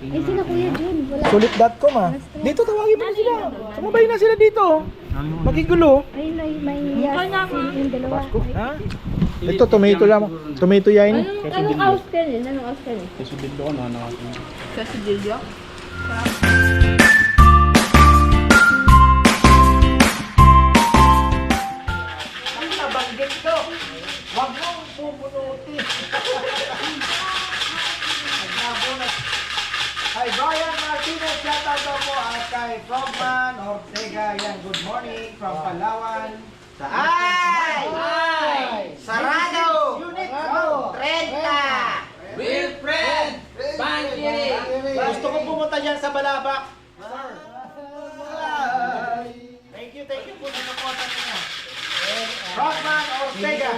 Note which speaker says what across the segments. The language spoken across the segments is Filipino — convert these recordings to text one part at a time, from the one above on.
Speaker 1: Eh, sila Kuya Jun. Wala.
Speaker 2: Sulit.com ah. Dito tawagin mo na sila. Sumabay na sila dito. Magigulo.
Speaker 1: Ayun, may, may yes, yung, yung dalawa.
Speaker 2: Ha? Ito, tomato lang. Tomato yain.
Speaker 1: Anong, anong Austin yun? Anong Austin yun?
Speaker 3: Sa Sidilio?
Speaker 2: Ang morning from Palawan. Sa
Speaker 4: Ay!
Speaker 2: Ay!
Speaker 4: Sarado!
Speaker 2: Unit!
Speaker 4: Sarado! 30!
Speaker 5: Wilfred! Bangkiri!
Speaker 2: Gusto ko pumunta dyan sa Balabak. Thank you, thank you po sa support niyo. Frogman Ortega.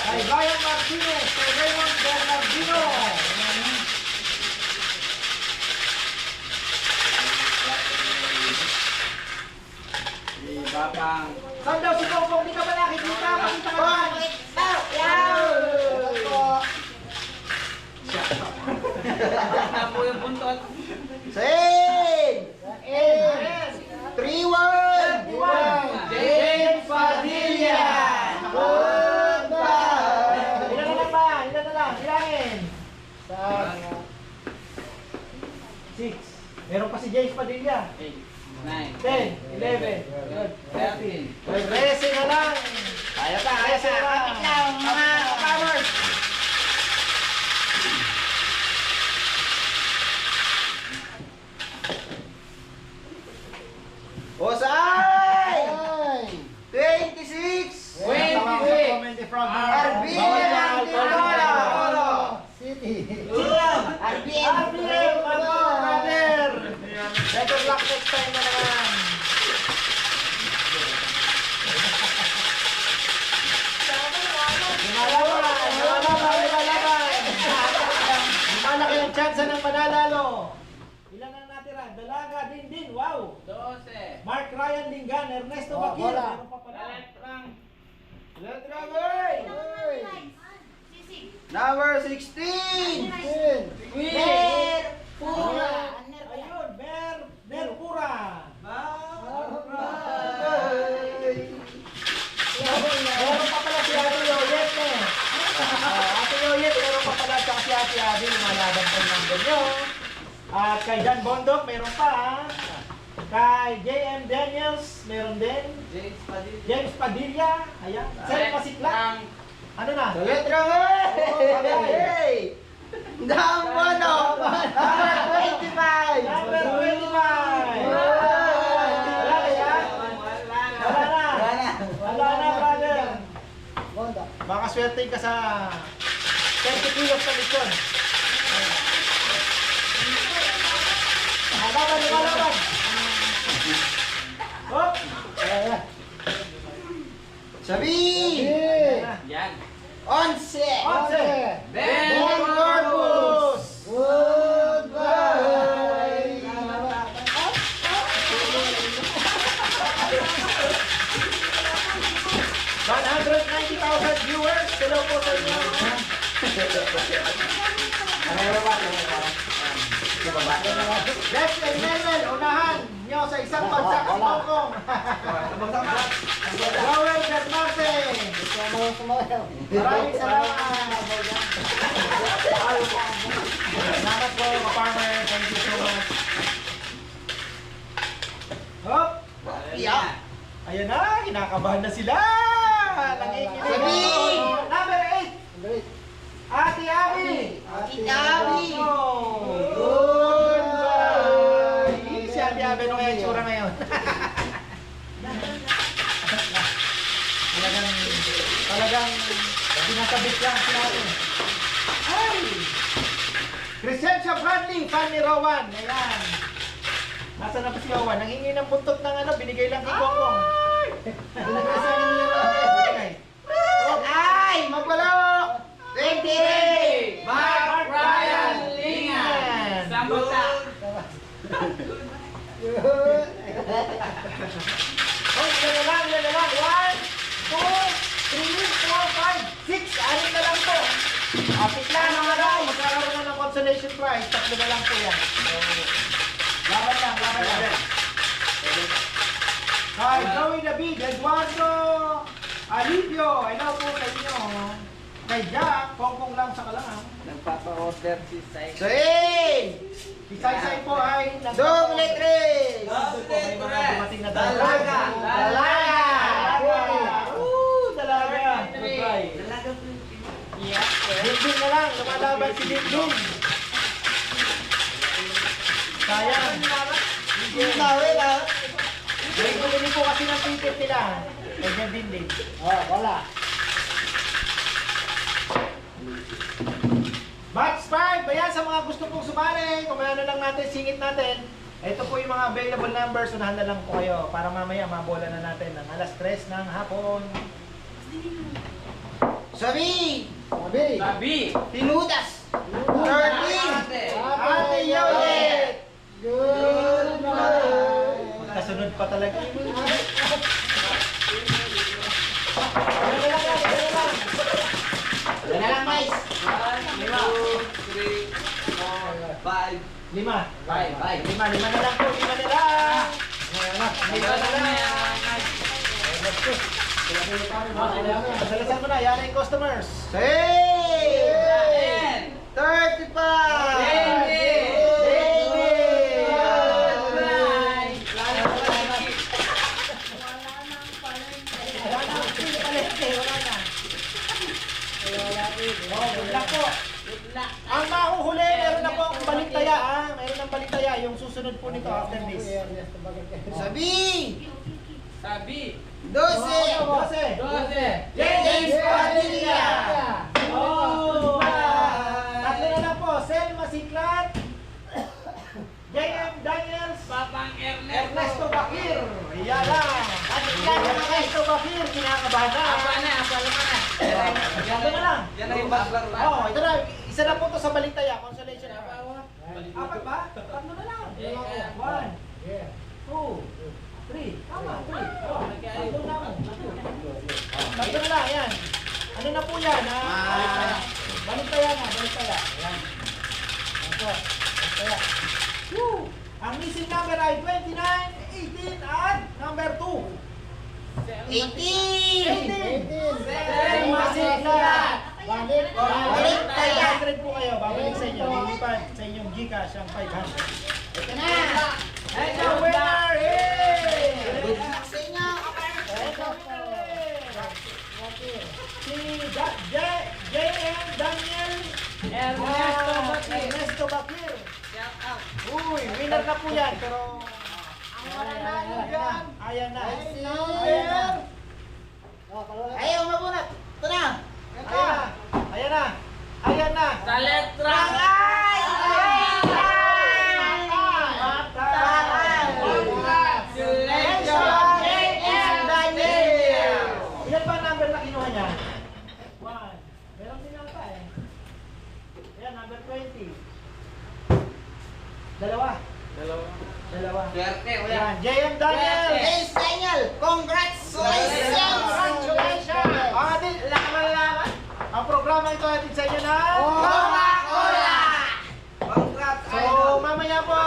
Speaker 2: Kay Brian Martinez,
Speaker 5: Babang!
Speaker 2: Saan daw si Bongbong? Di ka ba nakikita? Makita ka naman.
Speaker 5: Na po yung buntot.
Speaker 4: Sing! Three one! James Padilla! Goodbye!
Speaker 2: Ilan na lang ba? Ilan na lang? Ilangin. Six. Meron pa si James Padilla.
Speaker 5: 9,
Speaker 2: 10, 11,
Speaker 5: 13.
Speaker 2: 13 na lang.
Speaker 4: Kaya pa, kaya pa. Kapit lang, farmers! Osay! 26! Arbin Antipolo! Arbin
Speaker 2: RBM, ano, brother? Better luck next time na naman. Lumalaban, lumalaban, lumalaban. Malaki ang mananalo. Ilan ang natira? Dalaga, din din, wow.
Speaker 5: 12.
Speaker 2: Mark Ryan Lingan, Ernesto
Speaker 4: Oh,
Speaker 2: Bakil.
Speaker 4: bola.
Speaker 2: Meron pa pala.
Speaker 5: Electrang.
Speaker 2: Letra boy!
Speaker 4: Number 16!
Speaker 5: Will.
Speaker 4: Ber Pura!
Speaker 2: Ayun, Ber, Ber Pura. Meron pa pala si Ate Yoyet eh. Ah, Ate Yoyet, meron pa pala tsaka si Ate Abby, lumalaban nyo. At kay Dan Bondok, meron pa. Kay JM Daniels, meron din.
Speaker 5: James Padilla.
Speaker 2: James Padilla, ayan. Sir Pasikla.
Speaker 5: Electrang.
Speaker 2: Ano na?
Speaker 4: Letra mo! Hey! Number no! Number 25!
Speaker 2: Number 25. Wala na yan? Wala na. Wala na, brother. Baka swerte ka sa 30 kilos sa lechon. Lumalaban, lumalaban. Hop!
Speaker 4: Sabi!
Speaker 5: Yan.
Speaker 4: Onse!
Speaker 2: Onse!
Speaker 5: Ben
Speaker 4: Corpus! Goodbye!
Speaker 2: 190,000 viewers. Hello po sa inyo. Let's level, unahan nyo sa isang bagsak si Bongkong. Joel Bernarte. Maraming salamat. Salamat po, ka-farmer. Thank you so much. Hop!
Speaker 4: Yeah.
Speaker 2: Ayan na, kinakabahan na sila. Nangikinig.
Speaker 4: Sabi!
Speaker 2: Number 8. Ate Abby.
Speaker 4: Ate Abby.
Speaker 2: Goodbye. Si Ate Abby, ano kaya tsura ngayon? talagang, talagang, sinasabit lang si Ate. Ay! Crescencia Bradley, fan ni Rowan. Ayan. Nasaan na ba si Rowan? Nangingi ng buntot ng ano, binigay lang kay Bongbong. Binigay sa akin ni Rowan.
Speaker 4: Ay! Magbalok! 28!
Speaker 5: Mark Ryan Lingan. Sambuta.
Speaker 2: Oh, ilan na lang, ilan na lang. One, two, three, four, five, six. Anim na lang po. Kapit lang, mga lang. Magkakaroon na ng prize, tatlo na lang po yan. Laban lang, laban lang. Kay Joey David, Eduardo Alivio, hello po sa inyo. Kay Jack, pongpong lang sa kalangang.
Speaker 5: Nagpapa-order si Sai.
Speaker 2: So, hey! Si Sai po ay nag-
Speaker 4: Double tres!
Speaker 2: Doon po may mga dumating na
Speaker 4: Dalaga!
Speaker 2: Dalaga! Woo! Dalaga! Try.
Speaker 5: Talagang
Speaker 2: Dingding na lang, lumalaban si Dingding. Sayang.
Speaker 4: Yung tawel ah.
Speaker 2: May bumili po kasi ng ticket nila. Ganyan Dingding.
Speaker 4: Oh, wala.
Speaker 2: Batch 5! Ayan, sa mga gusto pong sumali, kung ano lang natin, singit natin. Ito po yung mga available numbers, unahan na lang po kayo para mamaya mabola na natin ng alas 3 ng hapon.
Speaker 4: Sabi!
Speaker 2: Sabi!
Speaker 5: Sabi!
Speaker 4: Tinudas! Thirteen!
Speaker 2: Ate Yolet! Good night. Kasunod pa talaga. Dala lang,
Speaker 4: guys.
Speaker 5: Lima. Three, four, five.
Speaker 2: Lima.
Speaker 5: Five, five.
Speaker 2: Lima, lima na lang po. Lima na lang. Lima na lang. Let's go. Padalasan mo na. Yan ang customers.
Speaker 4: Hey!
Speaker 2: 35! 35! Susunod po nito after this.
Speaker 4: Sabi!
Speaker 5: Sabi!
Speaker 4: Dose!
Speaker 2: Dose.
Speaker 5: Doce!
Speaker 4: James Padilla!
Speaker 2: Oh! Tatlo na lang po, Selma Siklat, J.M. Daniels,
Speaker 5: Papang
Speaker 2: Ernesto
Speaker 5: Ernesto!
Speaker 2: Bakir. Yan lang. At yan, Ernesto Bakir, kinakabahan na.
Speaker 5: Apa na? Apa naman na?
Speaker 2: Ito na lang.
Speaker 5: Yan na yung baklang
Speaker 2: Oh, ito na. Isa na po to sa baliktaya, consolation. Apat ba? Tatlo na lang. One, two, three. Tama, three. Oh, tatlo na. Tatlo na lang, yan. Ano na po yan, ha?
Speaker 4: Ah.
Speaker 2: Baliktaya na, baliktaya. Yan. Ito, baliktaya. Woo! Ang missing number ay 29, 18, at number 2.
Speaker 4: Eighteen!
Speaker 2: 18! Selma Siklat!
Speaker 4: Balik! Tayo!
Speaker 2: 500 po kayo, babalik sa inyo. Lilipad sa inyong Gcash ang 500.
Speaker 4: Ito na!
Speaker 2: And the winner is...
Speaker 4: Good luck sa inyo!
Speaker 2: Ito po. Si J.M. Daniel
Speaker 5: Ernesto
Speaker 2: ah,
Speaker 5: Bakir.
Speaker 2: Ernesto Bakir. Uy, winner na po yan, pero... Wala na yan. Ayan na. Ayan.
Speaker 4: Ayaw mabunat! Ito na!
Speaker 2: Ayan na. Ayan na. Ayan na.
Speaker 5: Sa letra!
Speaker 4: Congratulations! J.M. Daniel!
Speaker 2: Ilan ba ang number na kinuha niya? One. Meron din yata eh. Ayan, number 20. Dalawa.
Speaker 5: Dalawa.
Speaker 2: Dalawa.
Speaker 5: Swerte, wala.
Speaker 2: JM Daniel!
Speaker 4: James Daniel! Congratulations!
Speaker 2: Congratulations! Ang programa ito atin sa inyo na...
Speaker 4: Coca-Cola!
Speaker 5: Congrats!
Speaker 2: So, mamaya po,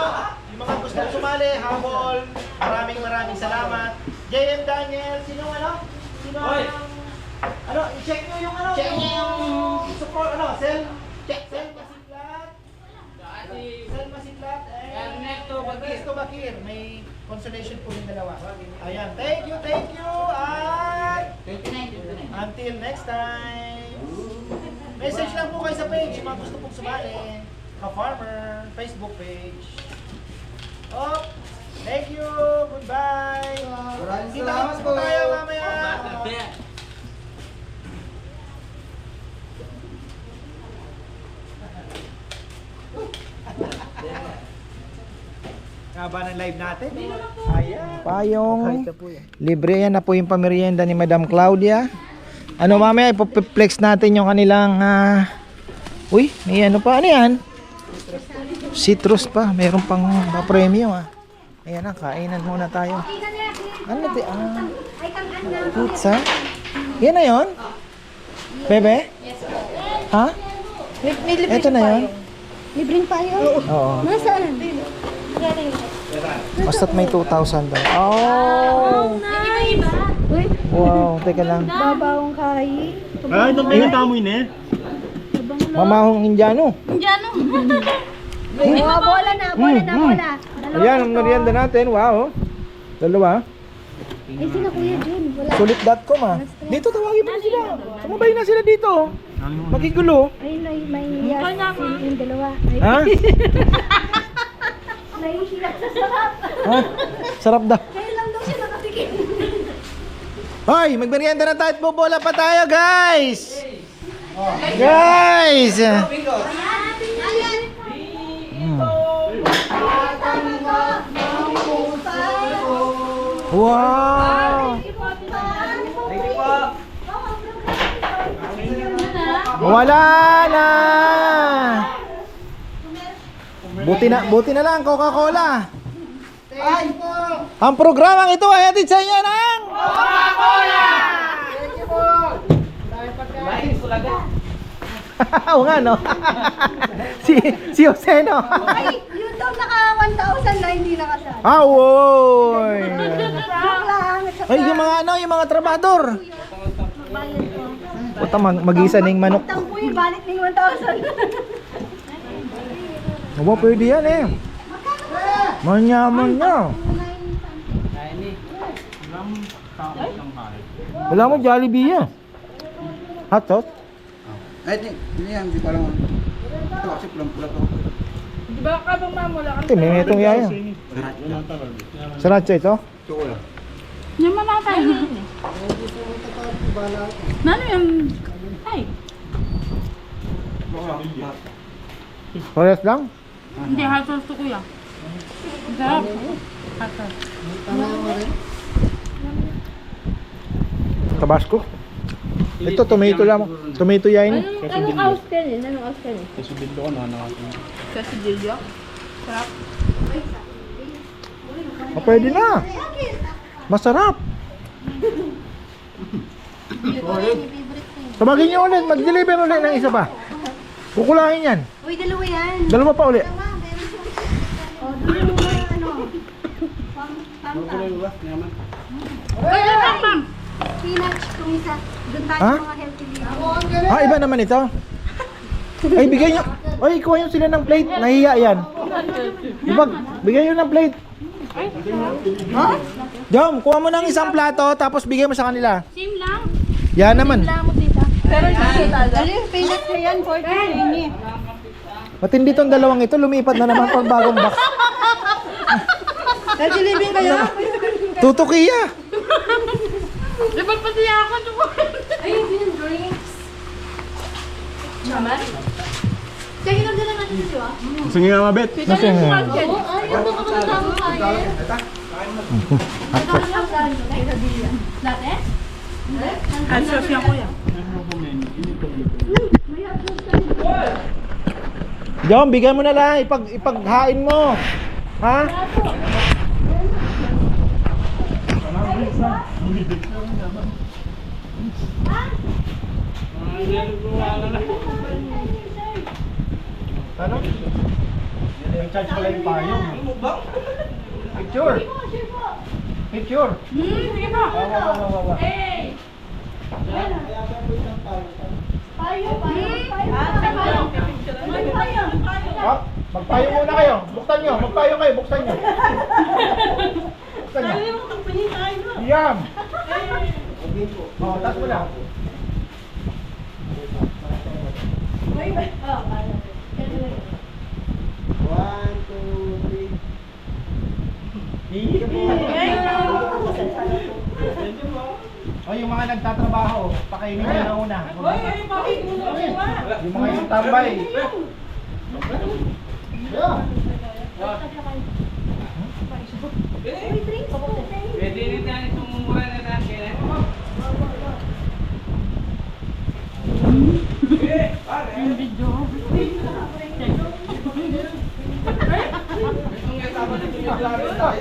Speaker 2: yung mga gustong sumali, habol, maraming maraming salamat. JM Daniel, sino ano? Sino
Speaker 5: Hoy!
Speaker 2: ang... Ano, i-check nyo yung ano?
Speaker 4: Check nyo yung-
Speaker 2: Support, ano, sel... Check, sel masiklat.
Speaker 5: Si
Speaker 2: Sel masiklat. eh,
Speaker 5: Ernesto Bakir.
Speaker 2: Ernesto Bakir. May consolation po yung dalawa. Ayan, thank you, thank you. At
Speaker 4: 29, 29.
Speaker 2: until next time. Message lang po kayo sa page, mga gusto pong sumali. Ka-Farmer, Facebook page. Oh, thank you. Goodbye.
Speaker 4: Maraming salamat
Speaker 2: po
Speaker 4: po.
Speaker 2: tayo mamaya. Haba ng live natin. Ayan. Payong libre yan na po yung pamerienda ni Madam Claudia. Ano mamaya ipoplex natin yung kanilang ah, Uy, may ano pa? Ano yan? Citrus pa. Meron pang pa-premium ah. Ayan na, kainan muna tayo. Ano? Ah,
Speaker 1: Ay, kang ano?
Speaker 2: pizza? Yan na yon? Bebe? Ha? Ito na yon?
Speaker 1: Libreng payo?
Speaker 2: Oo.
Speaker 1: Nasaan?
Speaker 2: Basta't may 2,000 daw. Oh! Wow, teka lang.
Speaker 1: babawang kayi.
Speaker 6: Ay, itong pinatamoy na eh.
Speaker 2: Mamahong Indiano.
Speaker 1: Oh, bola na, bola na, bola. Dalawa
Speaker 2: Ayan,
Speaker 1: na
Speaker 2: ang merienda natin. Wow. Dalawa.
Speaker 1: Ay, sila Kuya Jun. Wala.
Speaker 2: Sulit.com ah. Dito tawagin mo na sila. Sumabay na sila dito. Makigulo.
Speaker 1: Ay, may, may yung dalawa. Ay,
Speaker 2: Ha?
Speaker 1: nahihiyak sa sarap.
Speaker 2: ha? Sarap daw.
Speaker 1: Kaya lang daw siya nakatikim.
Speaker 2: Hoy, magmerienda na tayo at bobola pa tayo, guys! Guys! Wow! Wala na! Buti na, buti na lang, Coca-Cola. Ang programang ito ay hatid sa inyo ng...
Speaker 5: Lain ko laga.
Speaker 2: Oo nga, no? si, si Jose, no?
Speaker 1: Ay, yun daw naka 1,000 na hindi nakasal.
Speaker 2: Ah, woy!
Speaker 1: Joke lang.
Speaker 2: Ay, yung mga ano, yung mga trabador. Puta, mag mag-isa na yung manok.
Speaker 1: Tampuy, balit ng 1,000.
Speaker 2: Aba, pwede yan eh. Manyaman niya. Wala mo Jollibee yan. Hot sauce?
Speaker 4: Ay, di, hindi yan, hindi ko alam. Ito kasi pulang-pula to.
Speaker 3: Di ba ka bang mamula ka?
Speaker 2: Ito, may itong yaya. Sriracha ito?
Speaker 3: Yung mama tayo. Nano yung... Ay,
Speaker 2: Parehas lang?
Speaker 3: hindi hot sauce to kuya. Sarap. Hot sauce.
Speaker 2: Tabasco? Ito, tomato lang. Tomato yain.
Speaker 1: Anong, anong Austen eh? Anong Austen eh?
Speaker 6: Kasi bildo ko na natin.
Speaker 3: Sa Sigilio. Sarap.
Speaker 2: Ah, pwede na. Masarap. Tabagin niyo ulit. Mag-deliver ulit ng isa pa. Kukulahin yan.
Speaker 1: Uy, dalawa yan.
Speaker 2: Dalawa pa ulit.
Speaker 1: O, dalawa ano. Pam, pam, pam.
Speaker 3: Kaya lang, ma'am.
Speaker 1: Spinach, kung isa. Doon tayo
Speaker 2: Ha?
Speaker 1: mga healthy living.
Speaker 2: Ah, iba naman ito. Ay, bigay niyo. Ay, kuha niyo sila ng plate. Nahiya yan. Ibag, bigay niyo ng plate. Ha? Jom, kuha mo ng isang plato, tapos bigay mo sa kanila.
Speaker 3: Same lang.
Speaker 2: Yan naman.
Speaker 3: Pero hindi talaga.
Speaker 1: Yung peanut na yan? 40 penny.
Speaker 2: Matindi tong dalawang ito, lumipat na naman pang bagong box.
Speaker 1: Healthy living kayo?
Speaker 2: Tutukiya.
Speaker 3: Di ba pati ako?
Speaker 1: Ay, yung drinks. Naman? Kaya din natin ito ah.
Speaker 6: Sige nga mabet.
Speaker 2: Nasa yan?
Speaker 1: Oo, ayaw mo kakasama kayo. Latte?
Speaker 3: Hot sauce yan kuya.
Speaker 2: Jom, bigay mo na lang, ipag, ipaghain mo. Ha? Ano? Charge pala yung payong. Picture. Picture.
Speaker 3: Hmm, sige po.
Speaker 2: Wawa, wawa, wawa.
Speaker 3: Hey!
Speaker 1: Payo, payo, payo. Payo.
Speaker 2: Ha? Magpayo muna kayo. Buksan nyo. Magpayo kayo. Buksan nyo. Buksan nyo. Yam. Oh, taas mo na.
Speaker 4: One, two, three.
Speaker 2: O yung mga nagtatrabaho, pakainin nyo na una. Yung mga yung tambay.
Speaker 5: Pwede rin yan itong mumura na natin.
Speaker 3: Yung video.
Speaker 5: Itong kasama na yung vlogger tayo.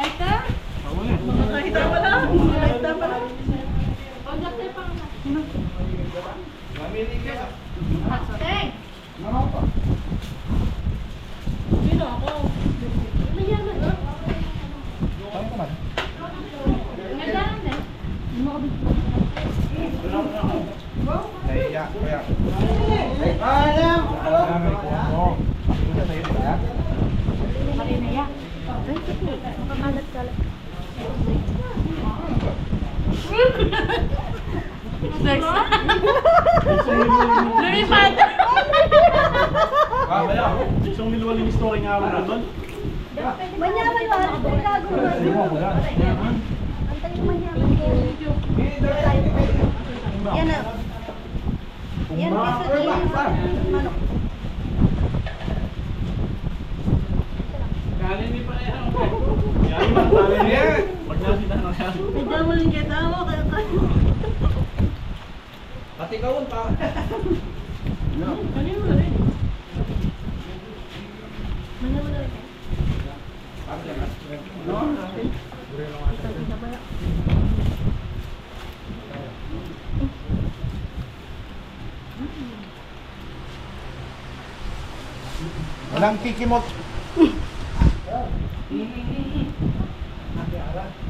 Speaker 3: Ay ka? Makakita pa lang. Makakita pa lang. Sino ako?
Speaker 2: Kaya, kaya. Alam! Alam!
Speaker 3: Lumipad!
Speaker 6: Isang nilwaling story nga ako na doon.
Speaker 1: Manyaman ba? Tago ba? Antay yung manyaman ko. Yan na. Yan kasi yung manok.
Speaker 5: Kanin ni pa yan.
Speaker 6: Yan, tali niya. Pag nakita na yan.
Speaker 1: Medyo mo lang kita mo. Kaya kayo.
Speaker 2: Pati kawon pa.
Speaker 3: Kanino na rin?
Speaker 1: Manyaman na rin.
Speaker 2: Walang kikimot.
Speaker 3: Manyaman mapatid.
Speaker 2: Ano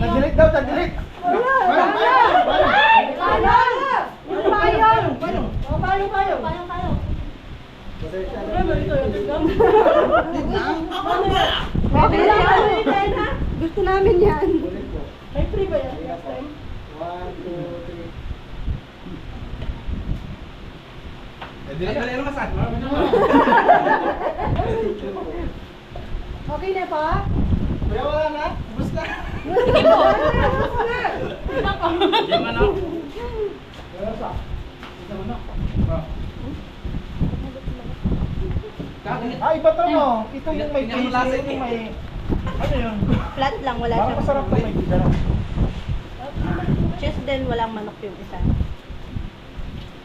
Speaker 2: Nag-delete daw, nag-delete.
Speaker 1: Payong! Yung payong! O, payong, payong. Payong, payong. Gusto namin yan. May free ba yan? Last time?
Speaker 2: Dali naman sa.
Speaker 1: Okay na pa?
Speaker 2: Kuya, wala na? Ubus na.
Speaker 5: Yung manok.
Speaker 2: Ah, iba to mo. Ito yung may
Speaker 5: Tingnan mo
Speaker 2: cheese,
Speaker 5: lasa
Speaker 2: ito yung may... Ano yun?
Speaker 1: Flat lang, wala
Speaker 2: Parang
Speaker 1: siyang
Speaker 2: masarap to may ganun.
Speaker 1: cheese din, walang manok yung isa.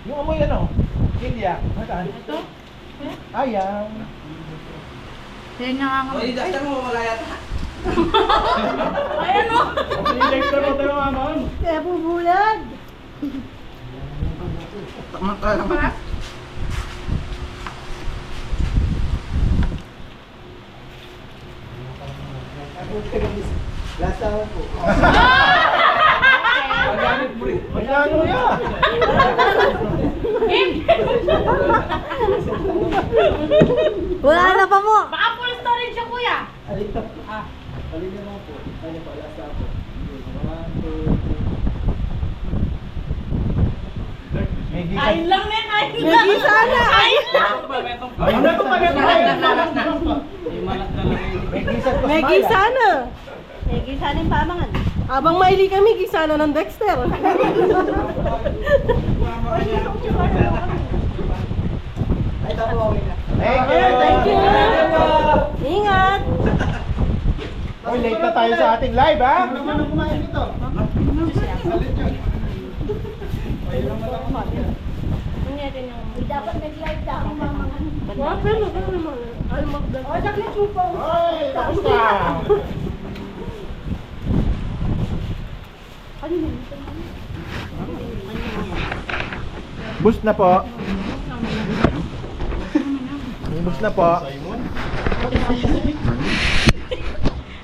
Speaker 2: Yung amoy ano? Kilya. Nasaan?
Speaker 3: Ito?
Speaker 2: Ayaw.
Speaker 3: Kaya nangangamoy.
Speaker 5: Oy, dastan mo wala yata.
Speaker 3: Ay, ano?
Speaker 6: Injector mo tayo mamon.
Speaker 1: Kaya bubulag!
Speaker 4: Samantala naman.
Speaker 2: Magkano yan?
Speaker 1: Wala na pa mo!
Speaker 3: Baka full storage siya, kuya.
Speaker 2: May gigas.
Speaker 3: Lang na, kain lang.
Speaker 1: May sana!
Speaker 3: Kain lang.
Speaker 5: Ito ba, metong
Speaker 2: Ay, ano to? Maganda
Speaker 5: Malat na,
Speaker 2: yan.
Speaker 5: malat na. Yung malat na lang.
Speaker 2: May
Speaker 1: gisana! May gisana yung pamangan. Abang maili kami, gisana ng Dexter.
Speaker 2: Thank you.
Speaker 1: Thank you. Ingat!
Speaker 2: Oy, late na tayo sa ating live, ha?
Speaker 1: Dapat nag-live na ako mamangan. Wah, pero pero naman. Ay, magdal. Oh, saklit mo po.
Speaker 2: Oy, tapos na. Boost na po. Boost na po.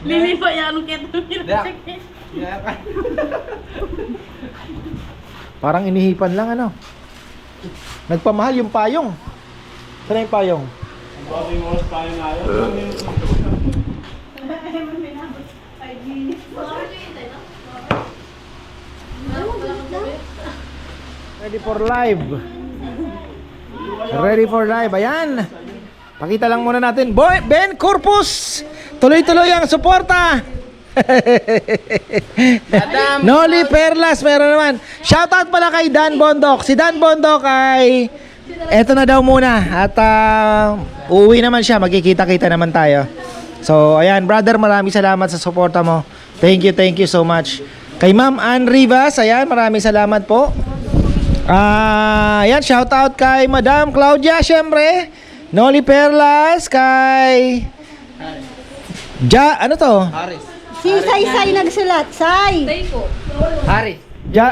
Speaker 3: Lili pa yan, ang keto.
Speaker 2: Parang inihipan lang ano. Nagpamahal yung payong. Saan yung payong?
Speaker 6: Bakit yung oras tayo na yun?
Speaker 2: Ready for live. Ready for live. Ayan. Pakita lang muna natin. Boy, Ben Corpus. Tuloy-tuloy ang suporta Noli Perlas, meron naman. Shoutout pala kay Dan Bondok. Si Dan Bondok ay eto na daw muna at ah, uuwi naman siya. Magkikita-kita naman tayo. So, ayan, brother, maraming salamat sa suporta mo. Thank you, thank you so much. Kay Ma'am Ann Rivas, ayan, maraming salamat po. Ah, ayan, shoutout kay Madam Claudia, syempre. Noli Perlas, kay Ja, ano to?
Speaker 1: Si Say Say nagsulat. Say.
Speaker 2: Ja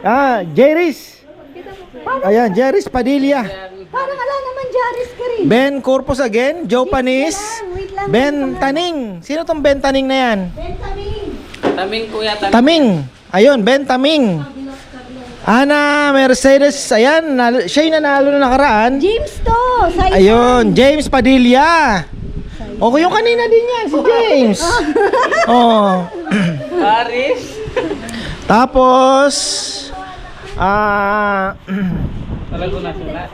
Speaker 2: Ah, Jeris. Ayan, Jeris Padilla.
Speaker 1: Parang ala naman Jaris ka rin.
Speaker 2: Ben Corpus again, Joe Panis.
Speaker 1: Wait lang.
Speaker 2: Ben Taning. Sino tong Ben Taning na yan?
Speaker 1: Benjamin.
Speaker 5: Taming kuya, taming.
Speaker 2: Taming. Ayun, Ben Taming. Ana Mercedes, ayan, nal- siya yung nanalo na nakaraan.
Speaker 1: James to. Say
Speaker 2: Ayun, James Padilla. O yung kanina din yan, si James. oh.
Speaker 5: Paris.
Speaker 2: Tapos, ah,
Speaker 5: Talago na sulat.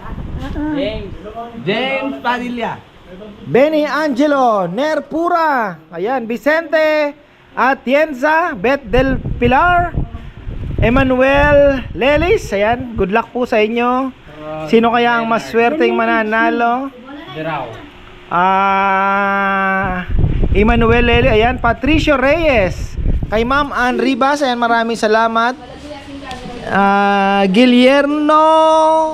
Speaker 5: James. James Padilla.
Speaker 2: Benny Angelo, Nerpura, ayan, Vicente Atienza, Beth del Pilar, Emmanuel Lelis, ayan, good luck po sa inyo. Sino kaya ang mas swerteng mananalo?
Speaker 5: Diraw.
Speaker 2: Ah, Emmanuel Lelis, ayan, Patricio Reyes, kay Ma'am Ann Ribas, ayan, maraming salamat. Ah, Guillermo,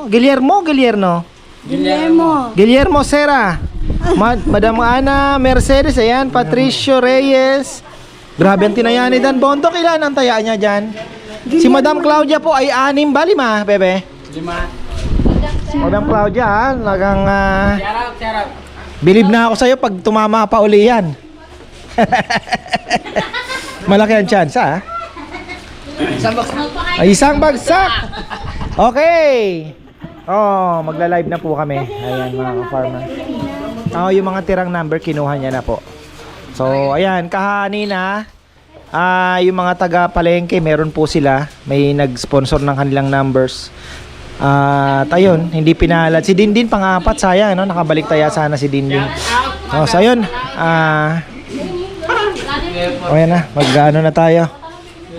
Speaker 2: Guillermo, Guillermo.
Speaker 1: Guillermo.
Speaker 2: Guillermo Sera. Ma- Madam Ana Mercedes, ayan, Patricio Reyes. Grabe ang tinaya ni Dan Bondo. Kailan ang taya niya dyan? Si Madam Claudia po ay anim ba? Lima, bebe?
Speaker 5: Lima.
Speaker 2: Madam Claudia, ha? Lagang, ah,
Speaker 5: Shout out, shout out.
Speaker 2: Bilib na ako sa'yo pag tumama pa uli yan. Malaki ang chance, ha? Ay, isang bagsak. Okay. Oh, magla-live na po kami. Ayan mga ka-farmer. Oh, yung mga tirang number kinuha niya na po. So, ayan, kahanina ah yung mga taga Palengke, meron po sila. May nag-sponsor ng kanilang numbers. At ayun, hindi pinalad. Si Dindin pangapat, sayang, no? Nakabalik taya sana si Dindin. Oh, so ayun, ah O yan na, mag-ano na tayo.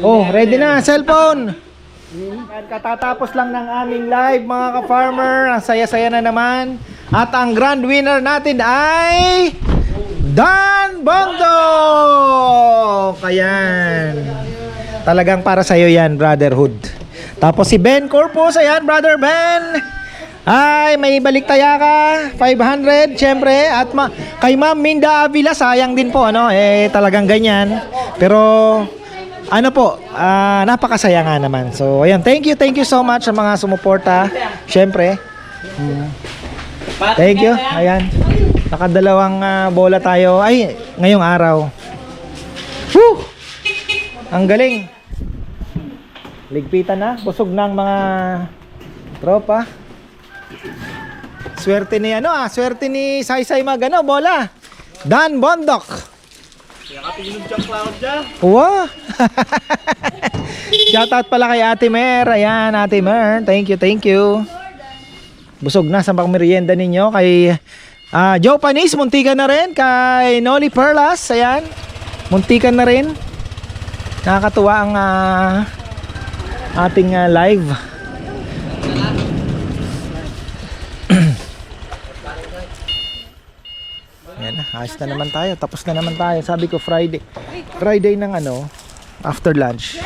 Speaker 2: Oh, ready na, cellphone! At katatapos lang ng aming live mga ka-farmer. Ang saya-saya na naman. At ang grand winner natin ay... Dan Bondo! Ayan. Talagang para sa'yo yan, brotherhood. Tapos si Ben Corpus, ayan, brother Ben. Ay, may balik taya ka. 500, syempre. At ma kay Ma'am Minda Avila, sayang din po, ano. Eh, talagang ganyan. Pero, ano po, ah, napakasaya nga naman. So, ayan, thank you, thank you so much sa mga sumuporta. Syempre. Thank you. Ayan. Nakadalawang ah, bola tayo. Ay, ngayong araw. Woo! Ang galing. Ligpitan na. Busog ng mga tropa. Swerte ni ano ah, swerte ni Saysay mag ano, bola. Dan Bondok. Wow! Shoutout pala kay Ate Mer. Ayan, Ate Mer. Thank you, thank you. Busog na sa pangmerienda ninyo kay ah, Joe Panis, muntikan na rin kay Noli Perlas, ayan. Muntikan na rin. Nakakatuwa ang ah, ating ah, live. Ayan ayos na naman tayo. Tapos na naman tayo. Sabi ko Friday. Friday ng ano, after lunch.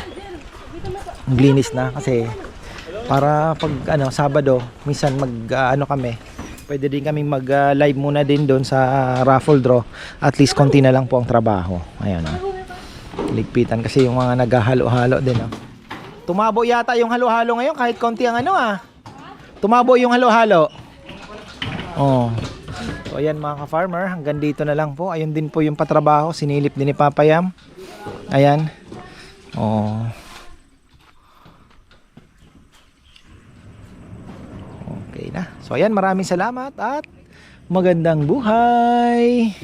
Speaker 2: Maglinis na kasi para pag ano Sabado, minsan mag ah, ano kami. Pwede din kami mag ah, live muna din doon sa ah, raffle draw. At least konti na lang po ang trabaho. Ayan oh. Ligpitan kasi yung mga naghahalo-halo din oh. Tumabo yata yung halo-halo ngayon kahit konti ang ano ah. Tumabo yung halo-halo. Oh. So ayan mga ka-farmer, hanggang dito na lang po. Ayun din po yung patrabaho, sinilip din ni Papayam. Ayan. Oh. Okay na. So ayan, maraming salamat at magandang buhay.